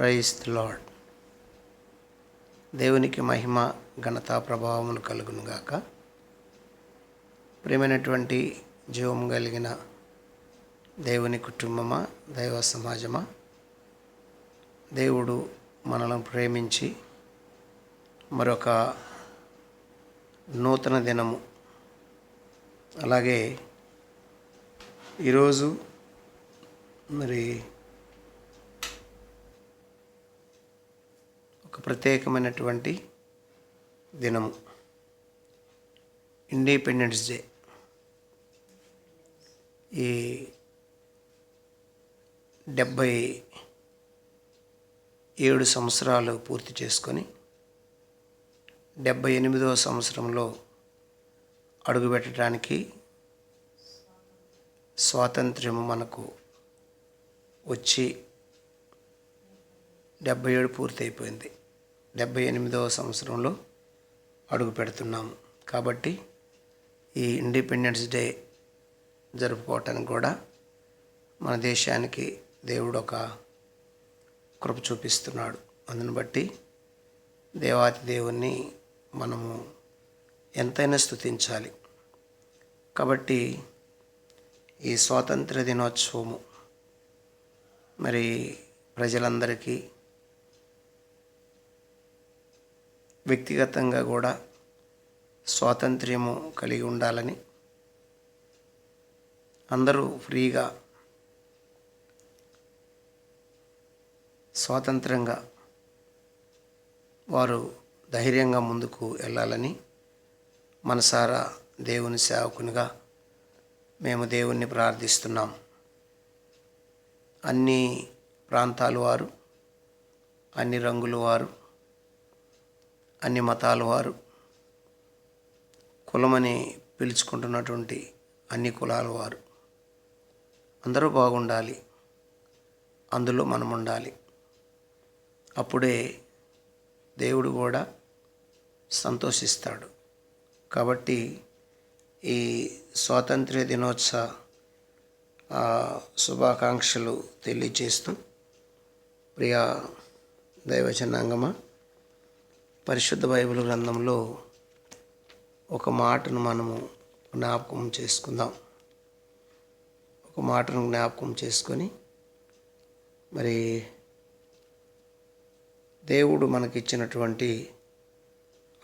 Praise lord దేవునికి మహిమ ఘనత ప్రభావమును కలుగునుగాక ప్రియమైనటువంటి జీవం కలిగిన దేవుని కుటుంబమా దైవ సమాజమా దేవుడు మనలను ప్రేమించి మరొక నూతన దినము. అలాగే ఈరోజు మరి ఒక ప్రత్యేకమైనటువంటి దినము. ఇండిపెండెన్స్ డే ఈ డెబ్భై ఏడు సంవత్సరాలు పూర్తి చేసుకొని డెబ్భై ఎనిమిదవ సంవత్సరంలో అడుగుపెట్టడానికి స్వాతంత్ర్యము మనకు వచ్చి డెబ్భై ఏడు పూర్తి డెబ్భై డెబ్బై ఎనిమిదవ సంవత్సరంలో అడుగు పెడుతున్నాము. కాబట్టి ఈ ఇండిపెండెన్స్ డే జరుపుకోవటానికి కూడా మన దేశానికి దేవుడు ఒక కృప చూపిస్తున్నాడు. అందుని బట్టి దేవాతి దేవుణ్ణి మనము ఎంతైనా స్థుతించాలి కాబట్టి ఈ స్వాతంత్ర దినోత్సవము మరి ప్రజలందరికీ వ్యక్తిగతంగా కూడా స్వాతంత్ర్యము కలిగి ఉండాలని. అందరూ ఫ్రీగా స్వాతంత్రంగా వారు ధైర్యంగా ముందుకు వెళ్ళాలని మనసారా దేవుని సేవకునిగా మేము దేవుణ్ణి ప్రార్థిస్తున్నాం. అన్ని ప్రాంతాల వారు అన్ని రంగుల వారు అన్ని మతాల వారు కులమని పిలుచుకుంటున్నటువంటి అన్ని కులాల వారు అందరూ బాగుండాలి అందులో మనం ఉండాలి అప్పుడే దేవుడు కూడా సంతోషిస్తాడు. కాబట్టి ఈ స్వాతంత్ర్య దినోత్సవ ఆ, శుభాకాంక్షలు తెలియజేస్తూ ప్రియా దైవచనాంగమా పరిశుద్ధ బైబిల్ గ్రంథంలో ఒక మాటను మనము జ్ఞాపకం చేసుకుందాం. ఒక మాటను జ్ఞాపకం చేసుకొని మరి దేవుడు మనకిచ్చినటువంటి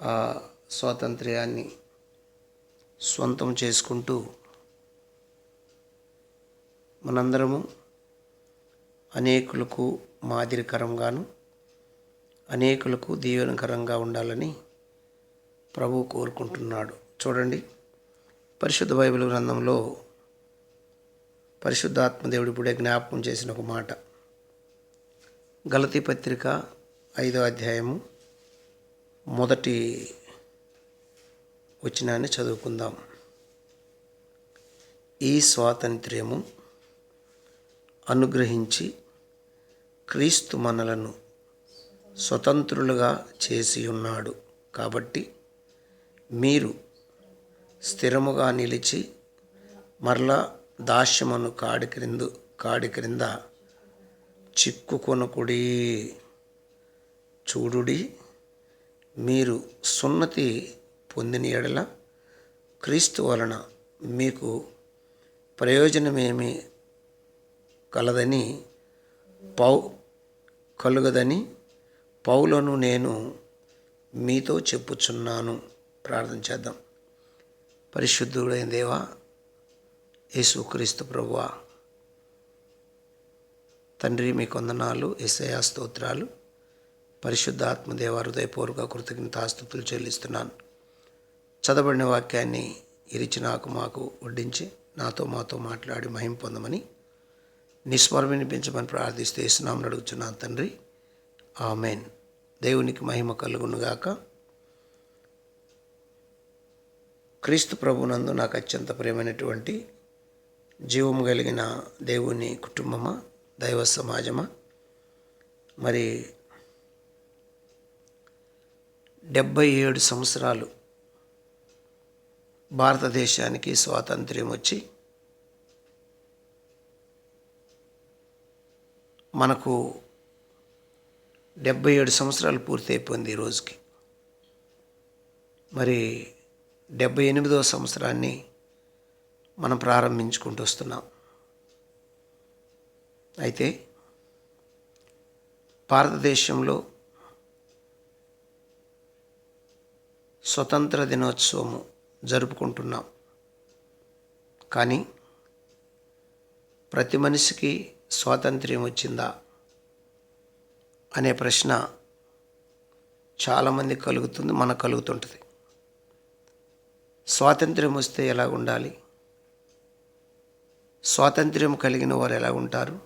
ఆ స్వాతంత్ర్యాన్ని స్వంతం చేసుకుంటూ మనందరము అనేకులకు మాదిరికరంగాను అనేకులకు దీవెనకరంగా ఉండాలని ప్రభు కోరుకుంటున్నాడు. చూడండి పరిశుద్ధ బైబిల్ గ్రంథంలో పరిశుద్ధాత్మదేవుడు ఇప్పుడే జ్ఞాపకం చేసిన ఒక మాట. గలతీ పత్రిక ఐదో అధ్యాయము మొదటి వచ్చినాన్ని చదువుకుందాం. ఈ స్వాతంత్ర్యము అనుగ్రహించి క్రీస్తు మనలను స్వతంత్రులుగా చేసి ఉన్నాడు. కాబట్టి మీరు స్థిరముగా నిలిచి మరలా దాస్యమును కాడి క్రిందు కాడి క్రింద చిక్కుకొనకుడి చూడుడి. మీరు సున్నతి పొందిన ఎడల క్రీస్తు వలన మీకు ప్రయోజనమేమి కలదని పౌ కలుగదని పౌలను నేను మీతో చెప్పుచున్నాను. ప్రార్థన చేద్దాం. పరిశుద్ధుడైన దేవా యేసుక్రీస్తు ప్రభువా తండ్రి మీ కొందనాలు ఎస్ఐయా స్తోత్రాలు పరిశుద్ధాత్మదేవ హృదయపూర్వక కృతజ్ఞతాస్తుతులు చెల్లిస్తున్నాను. చదవబడిన వాక్యాన్ని ఇరిచి నాకు మాకు వడ్డించి నాతో మాతో మాట్లాడి మహిం పొందమని నిస్వరం వినిపించమని ప్రార్థిస్తూ ఇస్తున్నామని అడుగుతున్నాను తండ్రి. ఆమెన్. దేవునికి మహిమ కలుగునుగాక. క్రీస్తు ప్రభునందు నాకు అత్యంత ప్రియమైనటువంటి జీవం కలిగిన దేవుని కుటుంబమా దైవ సమాజమా? మరి డెబ్భై ఏడు సంవత్సరాలు భారతదేశానికి స్వాతంత్ర్యం వచ్చి మనకు డెబ్బై ఏడు సంవత్సరాలు పూర్తి అయిపోయింది ఈ రోజుకి. మరి డెబ్బై ఎనిమిదవ సంవత్సరాన్ని మనం ప్రారంభించుకుంటూ వస్తున్నాం. అయితే భారతదేశంలో స్వతంత్ర దినోత్సవము జరుపుకుంటున్నాం. కానీ ప్రతి మనిషికి స్వాతంత్ర్యం వచ్చిందా? అనే ప్రశ్న చాలామంది కలుగుతుంది మనకు కలుగుతుంటుంది. స్వాతంత్ర్యం వస్తే ఎలా ఉండాలి? స్వాతంత్ర్యం కలిగిన వారు ఎలా ఉంటారు?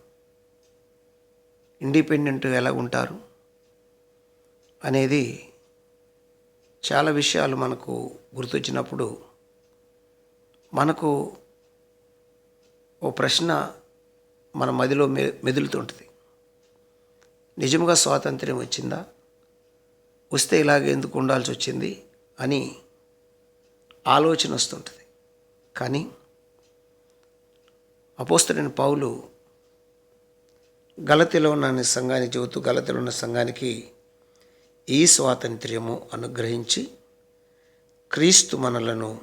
ఇండిపెండెంట్ ఎలా ఉంటారు? అనేది చాలా విషయాలు మనకు గుర్తొచ్చినప్పుడు మనకు ఓ ప్రశ్న మన మదిలో మె మెదులుతుంటుంది. నిజంగా స్వాతంత్ర్యం వచ్చిందా? వస్తే ఇలాగే ఎందుకు ఉండాల్సి వచ్చింది? అని ఆలోచన వస్తుంటుంది. కానీ అపోస్తుడైన పౌలు గలతిలో ఉన్న సంఘానికి చెబుతూ గలతిలో ఉన్న సంఘానికి ఈ స్వాతంత్ర్యము అనుగ్రహించి క్రీస్తు మనలను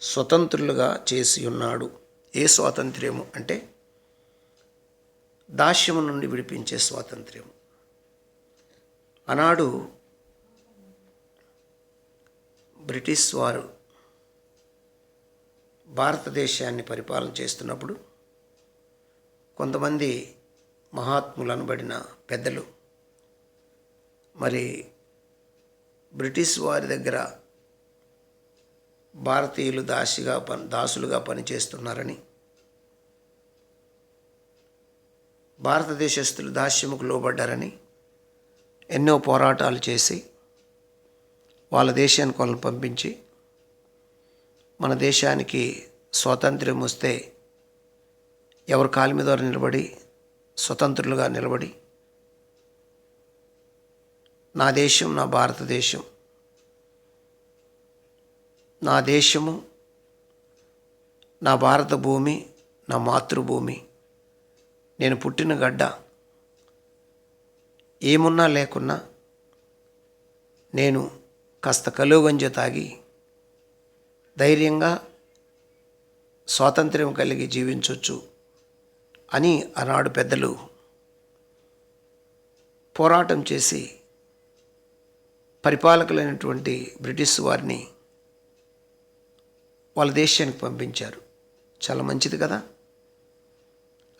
స్వతంత్రులుగా చేసి ఉన్నాడు. ఏ స్వాతంత్ర్యము అంటే దాస్యము నుండి విడిపించే స్వాతంత్ర్యం ఆనాడు బ్రిటిష్ వారు భారతదేశాన్ని పరిపాలన చేస్తున్నప్పుడు కొంతమంది మహాత్ములు అనబడిన పెద్దలు మరి బ్రిటిష్ వారి దగ్గర భారతీయులు దాసిగా పని దాసులుగా పనిచేస్తున్నారని భారతదేశస్తులు దాస్యముకు లోబడ్డారని ఎన్నో పోరాటాలు చేసి వాళ్ళ దేశానికి వాళ్ళని పంపించి మన దేశానికి స్వాతంత్ర్యం వస్తే ఎవరి కాలి మీద నిలబడి స్వతంత్రులుగా నిలబడి నా దేశం నా భారతదేశం నా దేశము నా భారత భూమి నా మాతృభూమి నేను పుట్టిన గడ్డ ఏమున్నా లేకున్నా నేను కాస్త కలుగంజ తాగి ధైర్యంగా స్వాతంత్ర్యం కలిగి జీవించవచ్చు అని ఆనాడు పెద్దలు పోరాటం చేసి పరిపాలకులైనటువంటి బ్రిటిష్ వారిని వాళ్ళ దేశానికి పంపించారు. చాలా మంచిది కదా?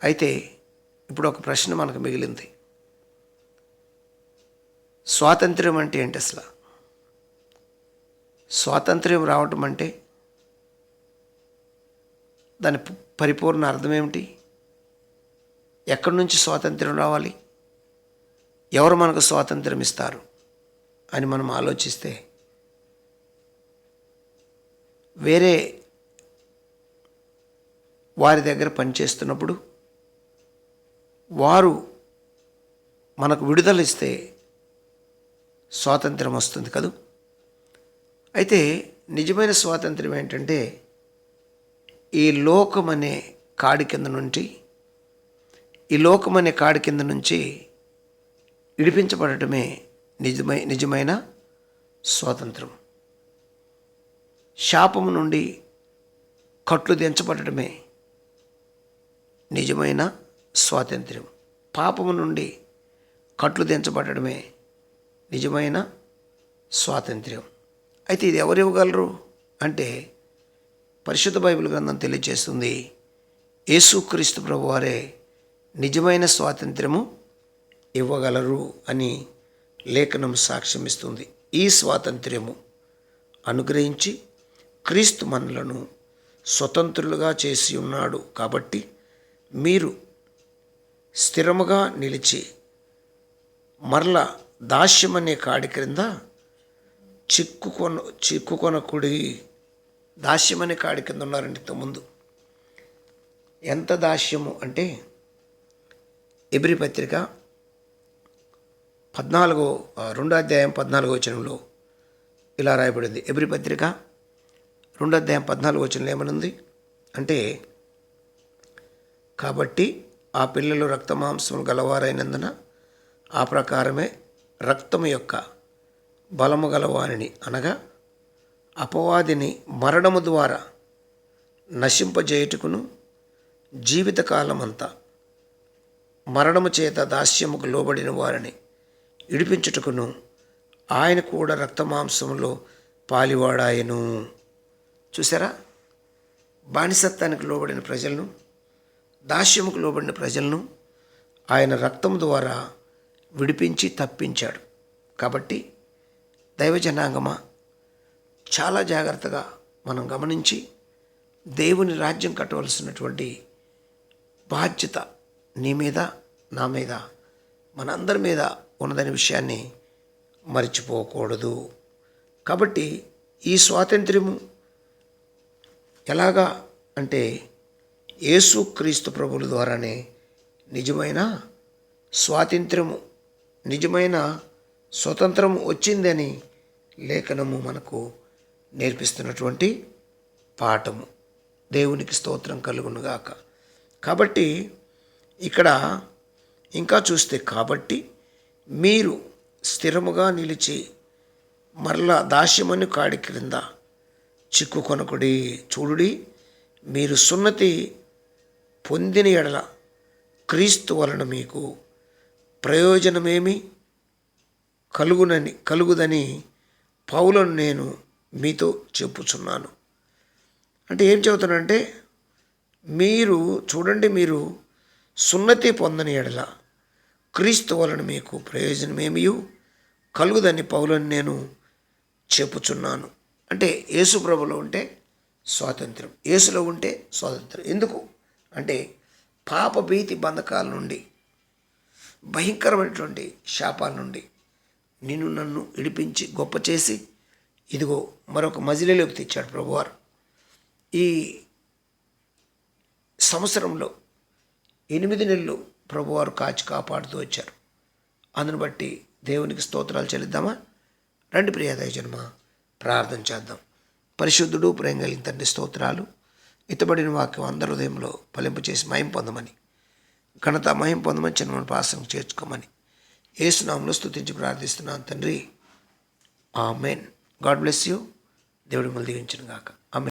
అయితే ఇప్పుడు ఒక ప్రశ్న మనకు మిగిలింది. స్వాతంత్ర్యం అంటే ఏంటి అసలు? స్వాతంత్ర్యం రావటం అంటే దాని పరిపూర్ణ అర్థం ఏమిటి? ఎక్కడి నుంచి స్వాతంత్ర్యం రావాలి? ఎవరు మనకు స్వాతంత్ర్యం ఇస్తారు? అని మనం ఆలోచిస్తే వేరే వారి దగ్గర పనిచేస్తున్నప్పుడు వారు మనకు విడుదలిస్తే స్వాతంత్రం వస్తుంది కదూ? అయితే నిజమైన స్వాతంత్రం ఏంటంటే ఈ లోకం అనే కాడి కింద నుండి ఈ లోకం అనే కాడి కింద నుంచి విడిపించబడటమే నిజమై నిజమైన స్వాతంత్రం. శాపము నుండి కట్లు దించబడటమే నిజమైన స్వాతంత్ర్యం. పాపము నుండి కట్లు దించబడమే నిజమైన స్వాతంత్ర్యం. అయితే ఇది ఎవరు ఇవ్వగలరు? అంటే పరిశుద్ధ బైబిల్ గ్రంథం తెలియజేస్తుంది యేసుక్రీస్తు ప్రభు వారే నిజమైన స్వాతంత్ర్యము ఇవ్వగలరు అని లేఖనం సాక్ష్యమిస్తుంది. ఈ స్వాతంత్ర్యము అనుగ్రహించి క్రీస్తు మనలను స్వతంత్రులుగా చేసి ఉన్నాడు కాబట్టి మీరు స్థిరముగా నిలిచి మరల దాస్యమనే కాడి క్రింద చిక్కుకొన చిక్కుకొనకుడి దాస్యమనే కాడి కింద ఉన్నారండి ఇంతకుముందు ఎంత దాస్యము అంటే ఎబ్రి పత్రిక పద్నాలుగో రెండో అధ్యాయం పద్నాలుగో వచనంలో ఇలా రాయబడింది. ఎబ్రి పత్రిక రెండో అధ్యాయం పద్నాలుగో వచనంలో ఏమనుంది? అంటే కాబట్టి ఆ పిల్లలు రక్తమాంసం గలవారైనందున ఆ ప్రకారమే రక్తము యొక్క బలము గలవారిని అనగా అపవాదిని మరణము ద్వారా నశింపజేయుటకును జీవితకాలమంతా మరణము చేత దాస్యముకు లోబడిన వారిని ఇడిపించుటకును ఆయన కూడా రక్తమాంసంలో పాలివాడాయను. చూసారా బానిసత్వానికి లోబడిన ప్రజలను దాస్యముకు లోబడిన ప్రజలను ఆయన రక్తం ద్వారా విడిపించి తప్పించాడు. కాబట్టి దైవజనాంగమా చాలా జాగ్రత్తగా మనం గమనించి దేవుని రాజ్యం కట్టవలసినటువంటి బాధ్యత నీ మీద నా మీద మనందరి మీద ఉన్నదనే విషయాన్ని మర్చిపోకూడదు. కాబట్టి ఈ స్వాతంత్ర్యము ఎలాగా అంటే యేసు క్రీస్తు ప్రభుల ద్వారానే నిజమైన స్వాతంత్రము నిజమైన స్వతంత్రము వచ్చిందని లేఖనము మనకు నేర్పిస్తున్నటువంటి పాఠము. దేవునికి స్తోత్రం కలుగునుగాక. కాబట్టి ఇక్కడ ఇంకా చూస్తే కాబట్టి మీరు స్థిరముగా నిలిచి మరలా దాస్యమని కాడి క్రింద చిక్కుకొనకుడి చూడుడి. మీరు సున్నతి పొందిన ఎడల క్రీస్తు వలన మీకు ప్రయోజనమేమి? కలుగునని కలుగుదని పౌలను నేను మీతో చెప్పుచున్నాను. అంటే ఏం చెబుతానంటే మీరు చూడండి మీరు సున్నతి పొందని ఎడల క్రీస్తు వలన మీకు ప్రయోజనమేమియు? కలుగుదని పౌలను నేను చెప్పుచున్నాను. అంటే యేసు ప్రభులో ఉంటే స్వాతంత్రం యేసులో ఉంటే స్వాతంత్రం. ఎందుకు? అంటే పాప భీతి బంధకాల నుండి భయంకరమైనటువంటి శాపాల నుండి నిన్ను నన్ను ఇడిపించి గొప్ప చేసి ఇదిగో మరొక మజిలీలోకి తెచ్చాడు ప్రభువారు. ఈ సంవత్సరంలో ఎనిమిది నెలలు ప్రభువారు కాచి కాపాడుతూ వచ్చారు. అందును బట్టి దేవునికి స్తోత్రాలు చెల్లిద్దామా? రండి ప్రియాదయ జన్మ ప్రార్థన చేద్దాం. పరిశుద్ధుడు ప్రేమ కలిగిన తండ్రి స్తోత్రాలు. ఇతబడిన వాక్యం అందరి హృదయంలో ఫలింపు చేసి మయం పొందమని ఘనత మయం పొందమని చిన్న పాసం చేర్చుకోమని ఏసునామంలో స్థుతించి ప్రార్థిస్తున్నాను తండ్రి. ఆ మెయిన్ గాడ్ బ్లెస్ యూ. దేవుడి మళ్ళీ దీవించిన గాక. ఆమె